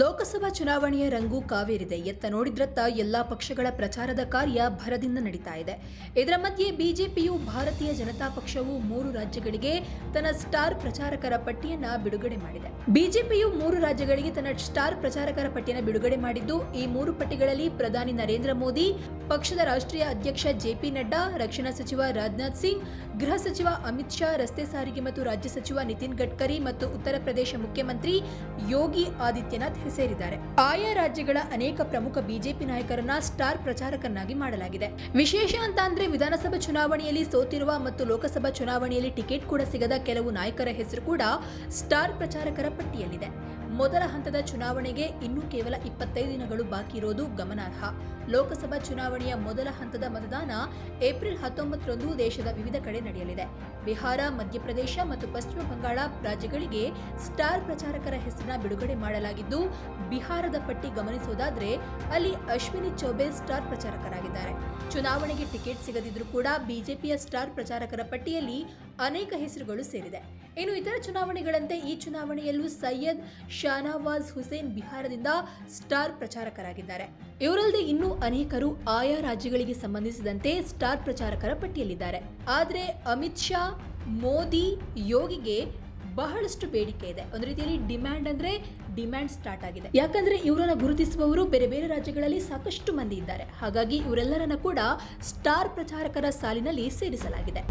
ಲೋಕಸಭಾ ಚುನಾವಣೆಯ ರಂಗು ಕಾವೇರಿದೆ. ಎತ್ತ ನೋಡಿದ್ರತ್ತ ಎಲ್ಲಾ ಪಕ್ಷಗಳ ಪ್ರಚಾರದ ಕಾರ್ಯ ಭರದಿಂದ ನಡೀತಾ ಇದೆ. ಇದರ ಮಧ್ಯೆ ಬಿಜೆಪಿಯು ಭಾರತೀಯ ಜನತಾ ಪಕ್ಷವು ಮೂರು ರಾಜ್ಯಗಳಿಗೆ ತನ್ನ ಸ್ಟಾರ್ ಪ್ರಚಾರಕರ ಪಟ್ಟಿಯನ್ನ ಬಿಡುಗಡೆ ಮಾಡಿದೆ. ಬಿಜೆಪಿಯು ಮೂರು ರಾಜ್ಯಗಳಿಗೆ ತನ್ನ ಸ್ಟಾರ್ ಪ್ರಚಾರಕರ ಪಟ್ಟಿಯನ್ನು ಬಿಡುಗಡೆ ಮಾಡಿದ್ದು, ಈ ಮೂರು ಪಟ್ಟಿಗಳಲ್ಲಿ ಪ್ರಧಾನಿ ನರೇಂದ್ರ ಮೋದಿ, ಪಕ್ಷದ ರಾಷ್ಟ್ರೀಯ ಅಧ್ಯಕ್ಷ ಜೆಪಿ ನಡ್ಡಾ, ರಕ್ಷಣಾ ಸಚಿವ ರಾಜನಾಥ್ ಸಿಂಗ್, ಗೃಹ ಸಚಿವ ಅಮಿತ್ ಶಾ, ರಸ್ತೆ ಸಾರಿಗೆ ಮತ್ತು ರಾಜ್ಯ ಸಚಿವ ನಿತಿನ್ ಗಡ್ಕರಿ ಮತ್ತು ಉತ್ತರ ಪ್ರದೇಶ ಮುಖ್ಯಮಂತ್ರಿ ಯೋಗಿ ಆದಿತ್ಯನಾಥ್ ಸೇರಿದ್ದಾರೆ. ಆಯಾ ರಾಜ್ಯಗಳ ಅನೇಕ ಪ್ರಮುಖ ಬಿಜೆಪಿ ನಾಯಕರನ್ನ ಸ್ಟಾರ್ ಪ್ರಚಾರಕನ್ನಾಗಿ ಮಾಡಲಾಗಿದೆ. ವಿಶೇಷ ಅಂತ ಅಂದ್ರೆ ವಿಧಾನಸಭಾ ಚುನಾವಣೆಯಲ್ಲಿ ಸೋತಿರುವ ಮತ್ತು ಲೋಕಸಭಾ ಚುನಾವಣೆಯಲ್ಲಿ ಟಿಕೆಟ್ ಕೂಡ ಸಿಗದ ಕೆಲವು ನಾಯಕರ ಹೆಸರು ಕೂಡ ಸ್ಟಾರ್ ಪ್ರಚಾರಕರ ಪಟ್ಟಿಯಲ್ಲಿದೆ. ಮೊದಲ ಹಂತದ ಚುನಾವಣೆಗೆ ಇನ್ನೂ ಕೇವಲ ಇಪ್ಪತ್ತೈದು ದಿನಗಳು ಬಾಕಿ ಇರೋದು ಗಮನಾರ್ಹ. ಲೋಕಸಭಾ ಚುನಾವಣೆಯ ಮೊದಲ ಹಂತದ ಮತದಾನ ಏಪ್ರಿಲ್ ಹತ್ತೊಂಬತ್ತರಂದು ದೇಶದ ವಿವಿಧ ಕಡೆ ನಡೆಯಲಿದೆ. ಬಿಹಾರ, ಮಧ್ಯಪ್ರದೇಶ ಮತ್ತು ಪಶ್ಚಿಮ ಬಂಗಾಳ ರಾಜ್ಯಗಳಿಗೆ ಸ್ಟಾರ್ ಪ್ರಚಾರಕರ ಹೆಸರನ್ನ ಬಿಡುಗಡೆ ಮಾಡಲಾಗಿದ್ದು ಬಿಹಾರದ ಪಟ್ಟಿ ಗಮನಿಸುವುದಾದ್ರೆ, ಅಲ್ಲಿ ಅಶ್ವಿನಿ ಚೌಬೆ ಸ್ಟಾರ್ ಪ್ರಚಾರಕರಾಗಿದ್ದಾರೆ. ಚುನಾವಣೆಗೆ ಟಿಕೆಟ್ ಸಿಗದಿದ್ರೂ ಕೂಡ ಬಿಜೆಪಿಯ ಸ್ಟಾರ್ ಪ್ರಚಾರಕರ ಪಟ್ಟಿಯಲ್ಲಿ ಅನೇಕ ಹೆಸರುಗಳು ಸೇರಿದೆ. ಇನ್ನು ಇತರ ಚುನಾವಣೆಗಳಂತೆ ಈ ಚುನಾವಣೆಯಲ್ಲೂ ಸೈಯದ್ ಶಾನವಾಜ್ ಹುಸೇನ್ ಬಿಹಾರದಿಂದ ಸ್ಟಾರ್ ಪ್ರಚಾರಕರಾಗಿದ್ದಾರೆ. ಇವರಲ್ಲದೆ ಇನ್ನೂ ಅನೇಕರು ಆಯಾ ರಾಜ್ಯಗಳಿಗೆ ಸಂಬಂಧಿಸಿದಂತೆ ಸ್ಟಾರ್ ಪ್ರಚಾರಕರ ಪಟ್ಟಿಯಲ್ಲಿದ್ದಾರೆ. ಆದರೆ ಅಮಿತ್ ಶಾ, ಮೋದಿ, ಯೋಗಿಗೆ ಬಹಳಷ್ಟು ಬೇಡಿಕೆ ಇದೆ. ಒಂದು ರೀತಿಯಲ್ಲಿ ಡಿಮ್ಯಾಂಡ್ ಅಂದ್ರೆ ಡಿಮ್ಯಾಂಡ್ ಸ್ಟಾರ್ಟ್ ಆಗಿದೆ. ಯಾಕಂದ್ರೆ ಇವರನ್ನ ಗುರುತಿಸುವವರು ಬೇರೆ ಬೇರೆ ರಾಜ್ಯಗಳಲ್ಲಿ ಸಾಕಷ್ಟು ಮಂದಿ ಇದ್ದಾರೆ. ಹಾಗಾಗಿ ಇವರೆಲ್ಲರನ್ನ ಕೂಡ ಸ್ಟಾರ್ ಪ್ರಚಾರಕರ ಸಾಲಿನಲ್ಲಿ ಸೇರಿಸಲಾಗಿದೆ.